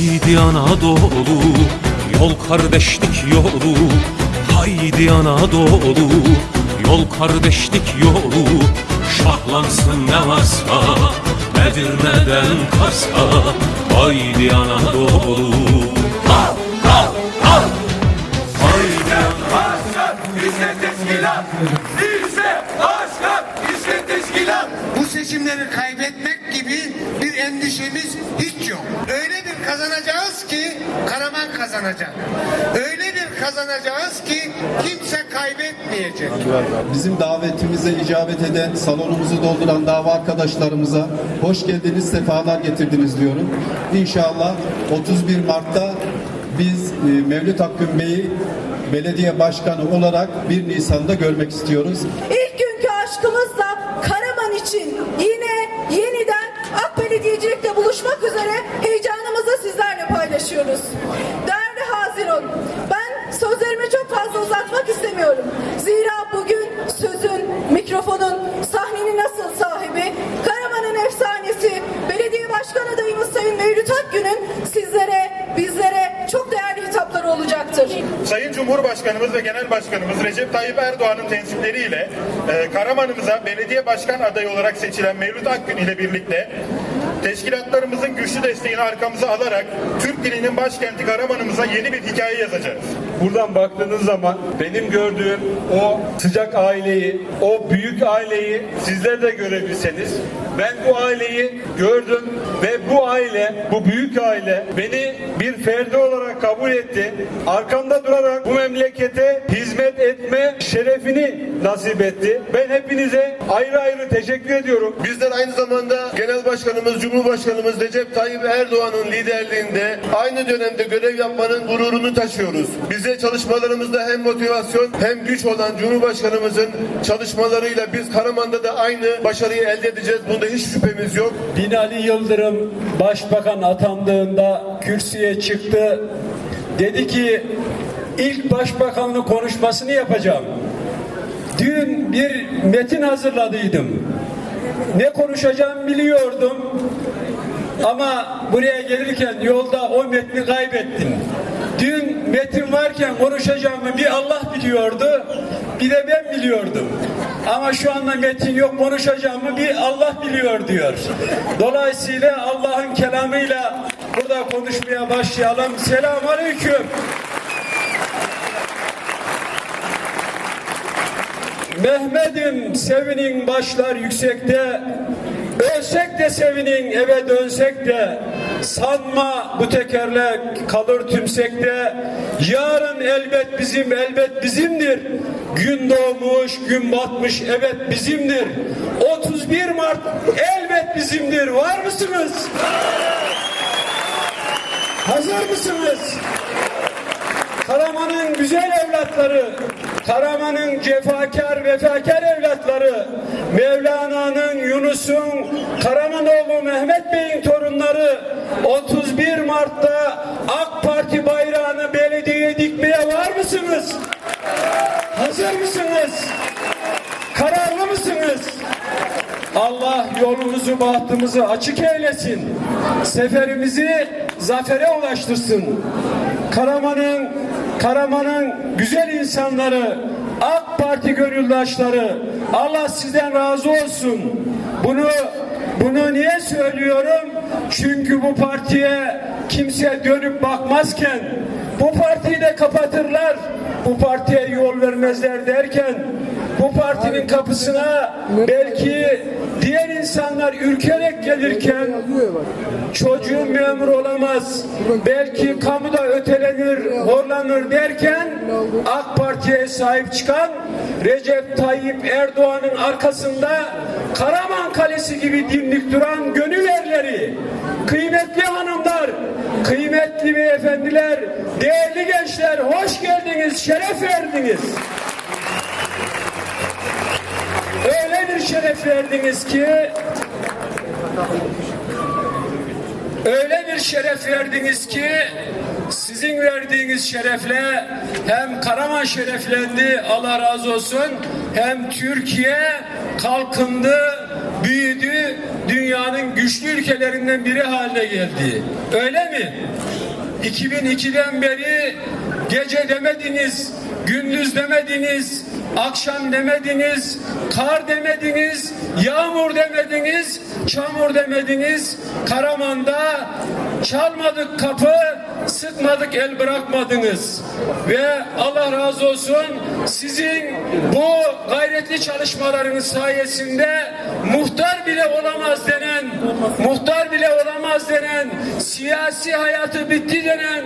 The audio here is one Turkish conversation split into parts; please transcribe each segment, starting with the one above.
Haydi Anadolu Yol kardeşlik yolu Haydi Anadolu Yol kardeşlik yolu Şahlansın ne varsa Edirne'den Kars'a Haydi Anadolu Al al al Haydi Başkan işte teşkilat. İşte başkan işte teşkilat. Bu seçimleri kaybetmek gibi bir endişemiz hiç yok. Öyle kazanacağız ki Karaman kazanacak. Öyle bir kazanacağız ki kimse kaybetmeyecek. Bizim davetimize icabet eden, salonumuzu dolduran dava arkadaşlarımıza hoş geldiniz, sefalar getirdiniz diyorum. İnşallah 31 Mart'ta biz e, Mevlüt Hakkın Bey'i belediye başkanı olarak 1 Nisan'da görmek istiyoruz. İlk günkü aşkımızla Karaman için yine yeniden AK Belediyecilik'te buluşmak üzere heyecanımızı paylaşıyoruz. Değerli Haziran, ben sözlerimi çok fazla uzatmak istemiyorum. Zira bugün sözün, mikrofonun, sahnenin asıl sahibi, Karaman'ın efsanesi, belediye başkan adayımız Sayın Mevlüt Akgün'ün sizlere, bizlere çok değerli hitapları olacaktır. Sayın Cumhurbaşkanımız ve Genel Başkanımız Recep Tayyip Erdoğan'ın temsilcileriyle e, Karaman'ımıza belediye başkan adayı olarak seçilen Mevlüt Akgün ile birlikte teşkilatlarımızın güçlü desteğini arkamıza alarak Türk dilinin başkenti Karaman'ımıza yeni bir hikaye yazacağız. Buradan baktığınız zaman benim gördüğüm o sıcak aileyi, o büyük aileyi sizler de görebilseniz ben bu aileyi gördüm ve bu aile, bu büyük aile beni bir ferdi olarak kabul etti. Arkamda durarak bu memlekete hizmet etme şerefini nasip etti. Ben hepinize ayrı ayrı teşekkür ediyorum. Bizler aynı zamanda Genel Başkanımız, Cumhurbaşkanımız Recep Tayyip Erdoğan'ın liderliğinde aynı dönemde görev yapmanın gururunu taşıyoruz. Bize çalışmalarımızda hem motivasyon hem güç olan Cumhurbaşkanımızın çalışmalarıyla biz Karaman'da da aynı başarıyı elde edeceğiz. Bunda hiç şüphemiz yok. Binali Yıldırım başbakan atandığında kürsüye çıktı. Dedi ki ilk başbakanlık konuşmasını yapacağım. Dün bir metin hazırladıydım. Ne konuşacağımı biliyordum. Ama buraya gelirken yolda o metni kaybettim. Dün metin varken konuşacağımı bir Allah biliyordu, bir de ben biliyordum. Ama şu anda metin yok, konuşacağımı bir Allah biliyor diyor. Dolayısıyla Allah'ın kelamıyla burada konuşmaya başlayalım. Selamun Aleyküm. Mehmet'im sevinin başlar yüksekte. Ölsek de sevinin eve dönsek de. Sanma bu tekerlek kalır tümsekte. Yarın elbet bizim elbet bizimdir. Gün doğmuş gün batmış evet bizimdir. 31 Mart elbet bizimdir. Var mısınız? Hazır mısınız? Karaman'ın güzel evlatları, Karaman'ın cefakar vefakar evlatları, Mevlana'nın, Yunus'un, Karamanoğlu Mehmet Bey'in torunları 31 Mart'ta AK Parti bayrağını belediyeye dikmeye var mısınız? Hazır mısınız? Kararlı mısınız? Allah yolumuzu bahtımızı açık eylesin. Seferimizi zafere ulaştırsın. Karaman'ın Karaman'ın güzel insanları, AK Parti gönüldaşları Allah sizden razı olsun. Bunu bunu niye söylüyorum? Çünkü bu partiye kimse dönüp bakmazken bu partiyi de kapatırlar. Bu partiye yol vermezler derken bu partinin kapısına belki diğer insanlar ürkerek gelirken çocuğun memur olamaz. Belki kamuda ötelenir, horlanır derken AK Parti'ye sahip çıkan Recep Tayyip Erdoğan'ın arkasında Karaman Kalesi gibi dimdik duran gönül erleri, kıymetli hanımlar, kıymetli beyefendiler, değerli gençler hoş geldiniz, şeref verdiniz. Öyle bir şeref verdiniz ki öyle bir şeref verdiniz ki sizin verdiğiniz şerefle hem Karaman şereflendi Allah razı olsun hem Türkiye kalkındı büyüdü dünyanın güçlü ülkelerinden biri haline geldi. Öyle mi? 2002'den beri gece demediniz, gündüz demediniz, akşam demediniz, kar demediniz, yağmur demediniz, çamur demediniz. Karaman'da çalmadık kapı, sıkmadık el bırakmadınız. Ve Allah razı olsun sizin bu gayretli çalışmalarınız sayesinde muhtar bile olamaz denen, muhtar bile olamaz denen, siyasi hayatı bitti denen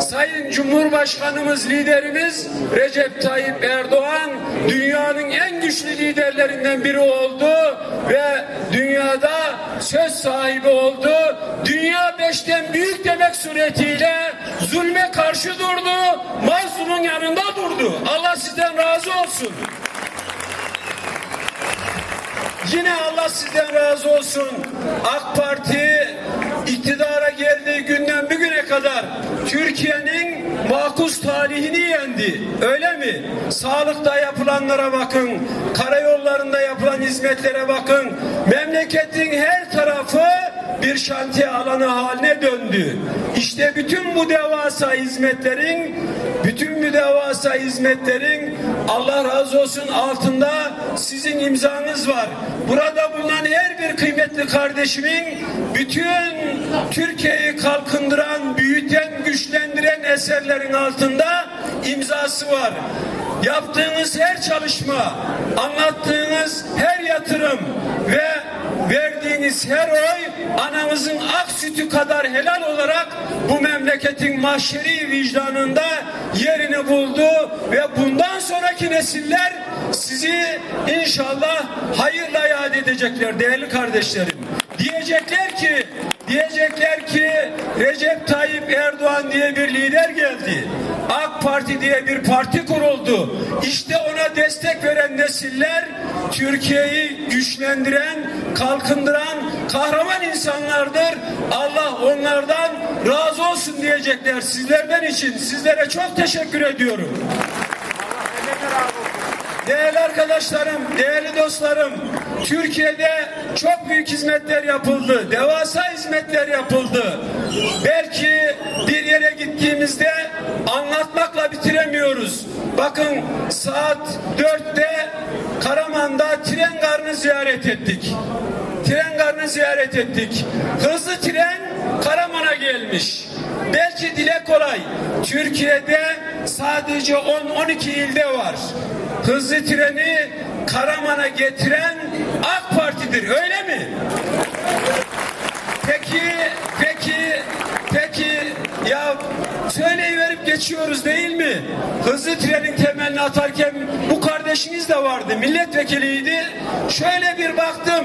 Sayın Cumhurbaşkanımız, liderimiz Recep Tayyip Erdoğan dünyanın en güçlü liderlerinden biri oldu ve dünyada söz sahibi oldu. Dünya beşten büyük demek suretiyle zulme karşı durdu, mazlumun yanında durdu. Allah sizden razı olsun. Yine Allah sizden razı olsun. AK Parti iktidara geldiği günden bugüne kadar Türkiye'nin makus talihini yendi. Öyle mi? Sağlıkta yapılanlara bakın, karayollarında yapılan hizmetlere bakın. Memleketin her tarafı bir şantiye alanı haline döndü. İşte bütün bu devasa hizmetlerin bütün bu devasa hizmetlerin Allah razı olsun altında sizin imzanız var. Burada bulunan her bir kıymetli kardeşimin bütün Türkiye'yi kalkındıran, büyüten, güçlendiren eserlerin altında imzası var. Yaptığınız her çalışma, anlattığınız her yatırım ve verdiğiniz her oy anamızın ak sütü kadar helal olarak bu memleketin mahşeri vicdanında yerini buldu ve bundan sonraki nesiller sizi inşallah hayırla yad edecekler değerli kardeşlerim. Diyecekler ki diyecekler ki Recep Tayyip Erdoğan diye bir lider geldi. AK Parti diye bir parti kuruldu. İşte ona destek veren nesiller Türkiye'yi güçlendiren, kalkındıran kahraman insanlardır. Allah onlardan razı olsun diyecekler sizlerden için. Sizlere çok teşekkür ediyorum. Değerli arkadaşlarım, değerli dostlarım, Türkiye'de çok büyük hizmetler yapıldı. Devasa hizmetler yapıldı. Belki bir yere gittiğimizde anlatmakla bitiremiyoruz. Bakın saat dörtte Karaman'da tren garını ziyaret ettik. Tren garını ziyaret ettik. Hızlı tren Karaman'a gelmiş. Belki dile kolay. Türkiye'de sadece 10-12 ilde var. Hızlı treni Karaman'a getiren AK Parti'dir. Öyle mi? Peki, peki, peki ya söyleyiverip geçiyoruz değil mi? Hızlı trenin temelini atarken bu kardeşiniz de vardı. Milletvekiliydi. Şöyle bir baktım.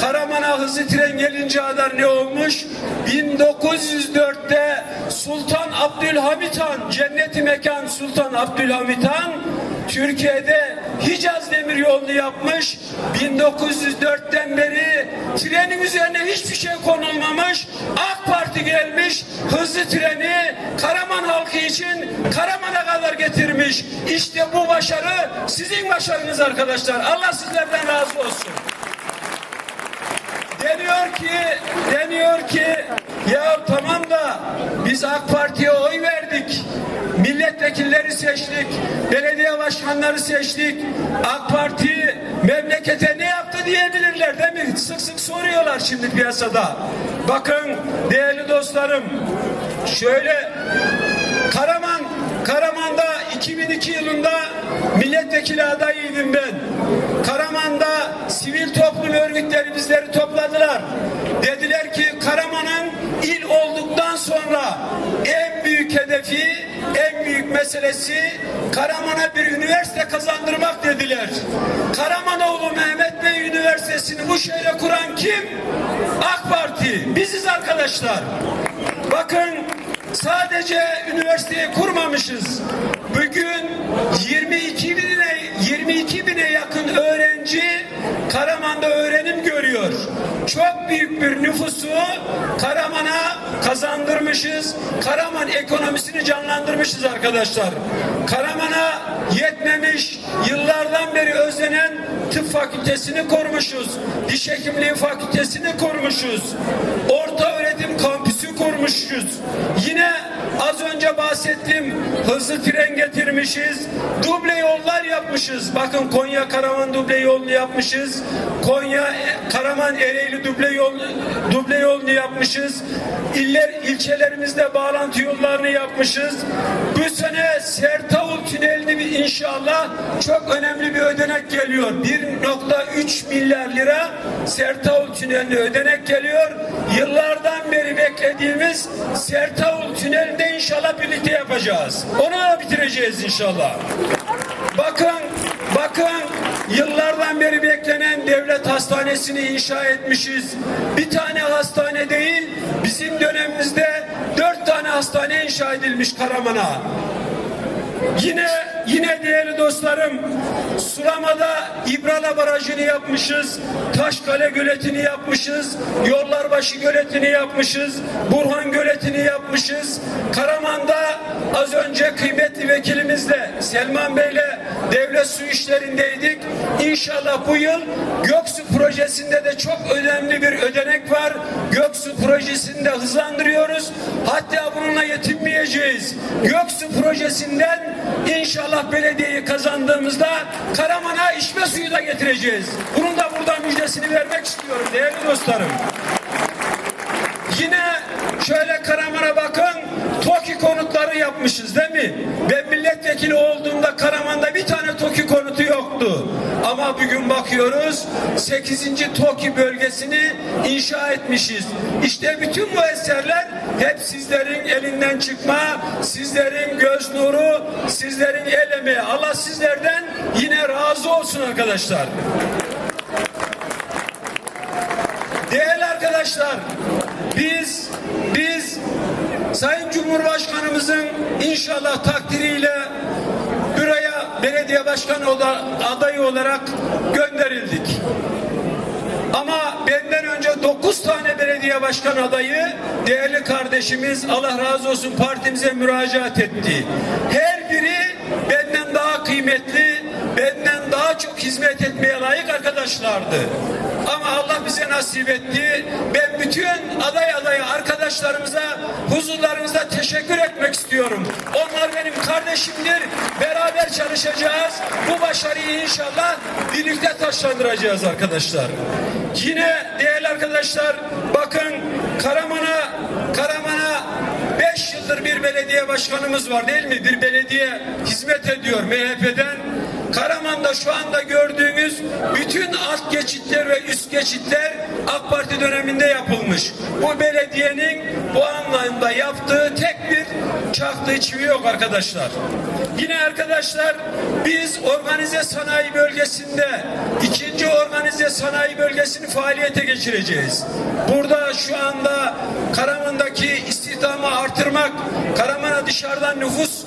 Karaman'a hızlı tren gelince kadar ne olmuş? 1904'te Sultan Abdülhamit Han, cenneti mekan Sultan Abdülhamit Han Türkiye'de Hicaz demir yolunu yapmış. 1904'ten beri trenin üzerine hiçbir şey konulmamış. AK Parti gelmiş hızlı treni Karaman halkı için Karaman'a kadar getirmiş. İşte bu başarı sizin başarınız arkadaşlar. Allah sizlerden razı olsun. Deniyor ki, deniyor ki ya tamam da biz AK Parti'ye oy verdik. Milletvekilleri seçtik. Belediye başkanları seçtik. AK Parti memlekete ne yaptı diyebilirler değil mi? Sık sık soruyorlar şimdi piyasada. Bakın değerli dostlarım şöyle Karaman Karaman'da 2002 yılında milletvekili adayıydım ben. Karaman'da sivil toplum örgütleri bizleri topladılar. Dediler ki Karaman'ın il olduktan sonra en büyük hedefi, en büyük meselesi Karaman'a bir üniversite kazandırmak dediler. Karamanoğlu Mehmet Bey Üniversitesi'ni bu şehre kuran kim? AK Parti. Biziz arkadaşlar. Bakın sadece üniversiteyi kurmamışız. Bugün 22 bine 22 bine yakın öğrenci Karaman'da öğrenim görüyor. Çok büyük bir nüfusu Karaman'a kazandırmışız. Karaman ekonomisini canlandırmışız arkadaşlar. Karaman'a yetmemiş, yıllardan beri özlenen tıp fakültesini kurmuşuz. Diş hekimliği fakültesini kurmuşuz. Orta kurmuşuz. Yine az önce bahsettiğim hızlı tren getirmişiz. Duble yollar yapmışız. Bakın Konya Karaman duble yolunu yapmışız. Konya e, Karaman Ereğli duble yol duble yolunu yapmışız. İller ilçelerimizde bağlantı yollarını yapmışız. Bu sene Sertavul Tüneli'ni bir inşallah çok önemli bir ödenek geliyor. 1.3 milyar lira Sertavul Tüneli'ne ödenek geliyor. Yıllardan beri beklediğimiz Sertavul Tüneli'nde inşallah birlikte yapacağız. Onu da bitireceğiz inşallah. Bakın, bakın yıllardan beri beklenen devlet hastanesini inşa etmişiz. Bir tane hastane değil, bizim dönemimizde dört tane hastane inşa edilmiş Karaman'a. Yine yine değerli dostlarım Sulama'da İbrala Barajı'nı yapmışız. Taşkale Göleti'ni yapmışız. Yollarbaşı Göleti'ni yapmışız. Burhan Göleti'ni yapmışız. Karaman'da az önce kıymetli vekilimizle Selman Bey'le devlet su işlerindeydik. İnşallah bu yıl Göksu projesinde de çok önemli bir ödenek var. Göksu projesini de hızlandırıyoruz. Hatta bununla yetinmeyeceğiz. Göksu projesinden İnşallah belediyeyi kazandığımızda Karaman'a içme suyu da getireceğiz. Bunun da burada müjdesini vermek istiyorum değerli dostlarım. Yine şöyle Karaman'a bakın TOKİ konutları yapmışız değil mi? Ben milletvekili olduğumda Karaman'da bir tane TOKİ konutu yoktu. Ama bugün bakıyoruz 8. TOKİ bölgesini inşa etmişiz. İşte bütün bu eserler hep sizlerin elinden çıkma, sizlerin göz nuru, sizlerin el emeği. Allah sizlerden yine razı olsun arkadaşlar. Değerli arkadaşlar, biz biz Sayın Cumhurbaşkanımızın inşallah takdiriyle buraya belediye başkanı adayı olarak gönderildik. Ama benden önce 9 tane belediye başkan adayı değerli kardeşimiz Allah razı olsun partimize müracaat etti. Her biri benden daha kıymetli, benden daha çok hizmet etmeye layık arkadaşlardı. Ama Allah bize nasip etti. Ben bütün aday adayı arkadaşlarımıza huzurlarınızda teşekkür etmek istiyorum. Onlar benim kardeşimdir. Beraber çalışacağız. Bu başarıyı inşallah birlikte taşlandıracağız arkadaşlar. Yine değerli arkadaşlar bakın Karaman'a Karaman'a 5 yıldır bir belediye başkanımız var değil mi? Bir belediye hizmet ediyor MHP'den. Karaman'da şu anda gördüğünüz bütün alt geçitler ve üst geçitler AK Parti döneminde yapılmış. Bu belediyenin bu anlamda yaptığı tek bir çaktığı çivi yok arkadaşlar. Yine arkadaşlar biz organize sanayi bölgesinde ikinci organize sanayi bölgesini faaliyete geçireceğiz. Burada şu anda Karaman'daki istihdamı artırmak, Karaman'a dışarıdan nüfus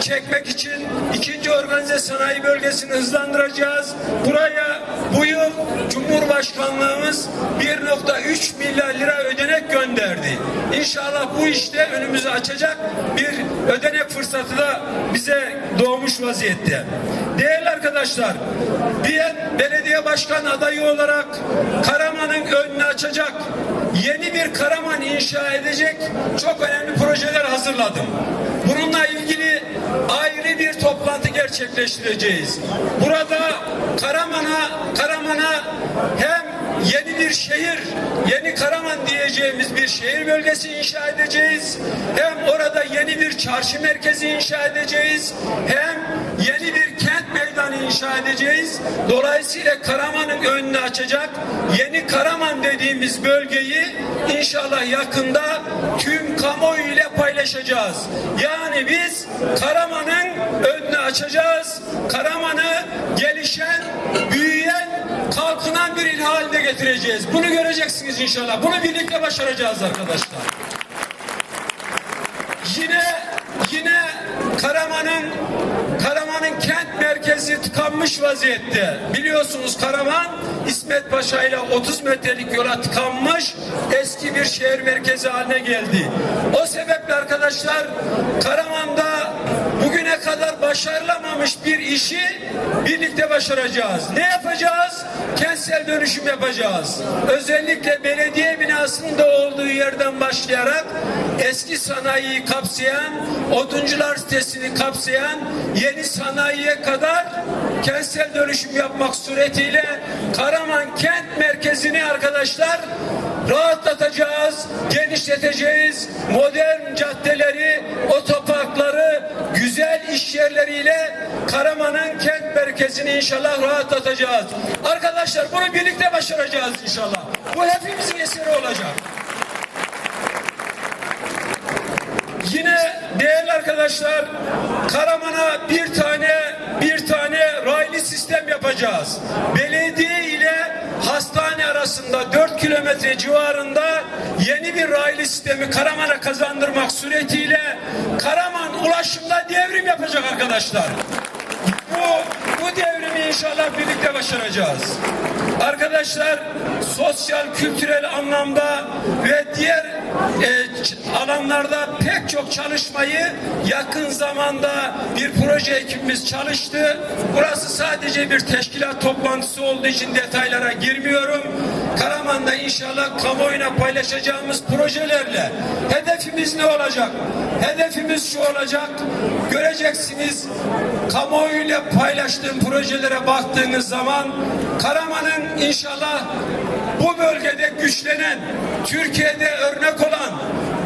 çekmek için ikinci organize sanayi bölgesini hızlandıracağız. Buraya bu yıl Cumhurbaşkanlığımız 1.3 milyar lira ödenek gönderdi. İnşallah bu işte önümüzü açacak bir ödenek fırsatı da bize doğmuş vaziyette. Değerli arkadaşlar, bir belediye başkan adayı olarak Karaman'ın önünü açacak, yeni bir Karaman inşa edecek çok önemli projeler hazırladım. Bununla ilgili toplantı gerçekleştireceğiz. Burada Karaman'a Karaman'a hem yeni bir şehir, yeni Karaman diyeceğimiz bir şehir bölgesi inşa edeceğiz. Hem orada yeni bir çarşı merkezi inşa edeceğiz. Hem yeni bir kent meydanı inşa edeceğiz. Dolayısıyla Karaman'ın önünü açacak yeni Karaman dediğimiz bölgeyi inşallah yakında tüm kamuoyu ile paylaşacağız. Yani biz Karaman'ın önünü açacağız. Karaman'ı gelişen, büyüyen, kalkınan bir il haline getireceğiz. Bunu göreceksiniz inşallah. Bunu birlikte başaracağız arkadaşlar. Yine yine Karaman'ın Karaman'ın kent merkezi tıkanmış vaziyette. Biliyorsunuz Karaman İsmet Paşa ile 30 metrelik yola tıkanmış eski bir şehir merkezi haline geldi. O sebeple arkadaşlar Karaman'da kadar başarılamamış bir işi birlikte başaracağız. Ne yapacağız? Kentsel dönüşüm yapacağız. Özellikle belediye binasının da olduğu yerden başlayarak eski sanayiyi kapsayan, oduncular sitesini kapsayan yeni sanayiye kadar kentsel dönüşüm yapmak suretiyle Karaman kent merkezini arkadaşlar rahatlatacağız, genişleteceğiz. Modern caddeleri, otoparkları, güzel iş yerleriyle Karaman'ın kent merkezini inşallah rahatlatacağız. Arkadaşlar bunu birlikte başaracağız inşallah. Bu hepimizin eseri olacak. Yine değerli arkadaşlar Karaman'a bir tane bir tane raylı sistem yapacağız. Belediye ile hastane arasında 4 kilometre civarında yeni bir raylı sistemi Karaman'a kazandırmak suretiyle Karaman ulaşımda devrim yapacak arkadaşlar. Bu, bu devrimi inşallah birlikte başaracağız. Arkadaşlar sosyal, kültürel anlamda ve diğer e, alanlarda pek çok çalışmayı yakın zamanda bir proje ekibimiz çalıştı. Burası sadece bir teşkilat toplantısı olduğu için detaylara girmiyorum. Karaman'da inşallah kamuoyuna paylaşacağımız projelerle hedefimiz ne olacak? Hedefimiz şu olacak. Göreceksiniz kamuoyuyla paylaştığım projelere baktığınız zaman Karaman'ın inşallah bu bölgede güçlenen, Türkiye'de örnek olan,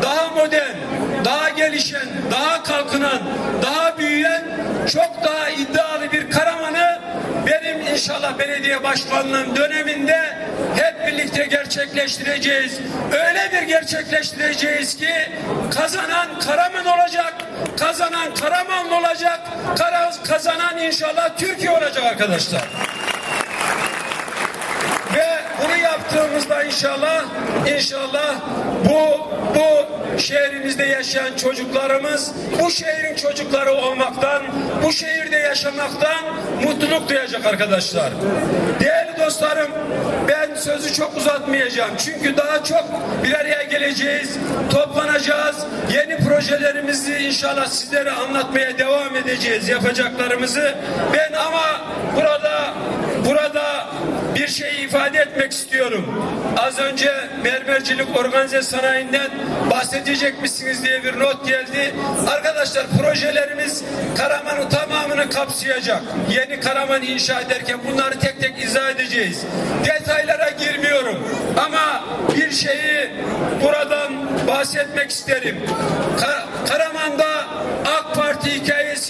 daha modern, daha gelişen, daha kalkınan, daha büyüyen, çok daha iddialı bir Karaman'ı benim inşallah belediye başkanlığım döneminde hep birlikte gerçekleştireceğiz. Öyle bir gerçekleştireceğiz ki kazanan Karaman olacak, kazanan Karaman olacak, kazanan inşallah Türkiye olacak arkadaşlar. Ve bunu yaptığımızda inşallah inşallah bu bu şehrimizde yaşayan çocuklarımız bu şehrin çocukları olmaktan bu şehirde yaşamaktan mutluluk duyacak arkadaşlar. Değerli dostlarım ben sözü çok uzatmayacağım. Çünkü daha çok bir araya geleceğiz, toplanacağız. Yeni projelerimizi inşallah sizlere anlatmaya devam edeceğiz yapacaklarımızı. Ben ama burada burada bir şey ifade etmek istiyorum. Az önce mermercilik organize sanayinden bahsedecek misiniz diye bir not geldi. Arkadaşlar projelerimiz Karaman'ın tamamını kapsayacak. Yeni Karaman inşa ederken bunları tek tek izah edeceğiz. Detaylara girmiyorum. Ama bir şeyi buradan bahsetmek isterim. Ka- Karaman'da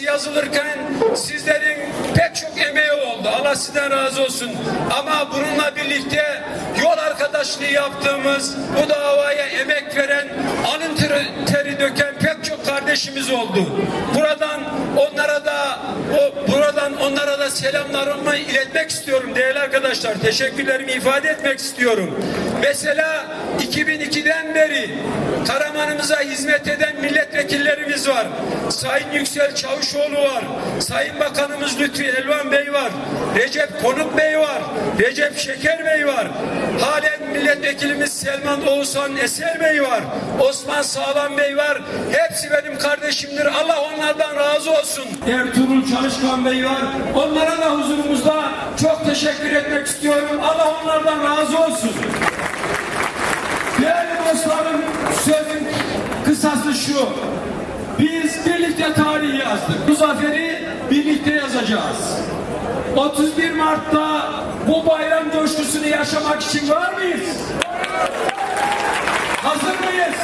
yazılırken sizlerin pek çok emeği oldu. Allah sizden razı olsun. Ama bununla birlikte yol arkadaşlığı yaptığımız, bu davaya emek veren, alın teri, teri döken pek çok kardeşimiz oldu. Buradan onlara da o buradan onlara da selamlarımı iletmek istiyorum değerli arkadaşlar. Teşekkürlerimi ifade etmek istiyorum. Mesela 2002'den beri Karaman'ımıza hizmet eden milletvekillerimiz var. Sayın Yüksel Çavuşoğlu var. Sayın Bakanımız Lütfi Elvan Bey var. Recep Konuk Bey var. Recep Şeker Bey var. Halen milletvekilimiz Selman Oğuzhan Eser Bey var. Osman Sağlam Bey var. Hepsi benim kardeşimdir. Allah onlardan razı olsun. Ertuğrul Çalışkan Bey var. Onlara da huzurumuzda çok teşekkür etmek istiyorum. Allah onlardan razı olsun. Değerli dostlarım sözün kısası şu. Biz birlikte tarih yazdık. Bu zaferi birlikte yazacağız. 31 Mart'ta bu bayram coşkusunu yaşamak için var mıyız? Hazır mıyız?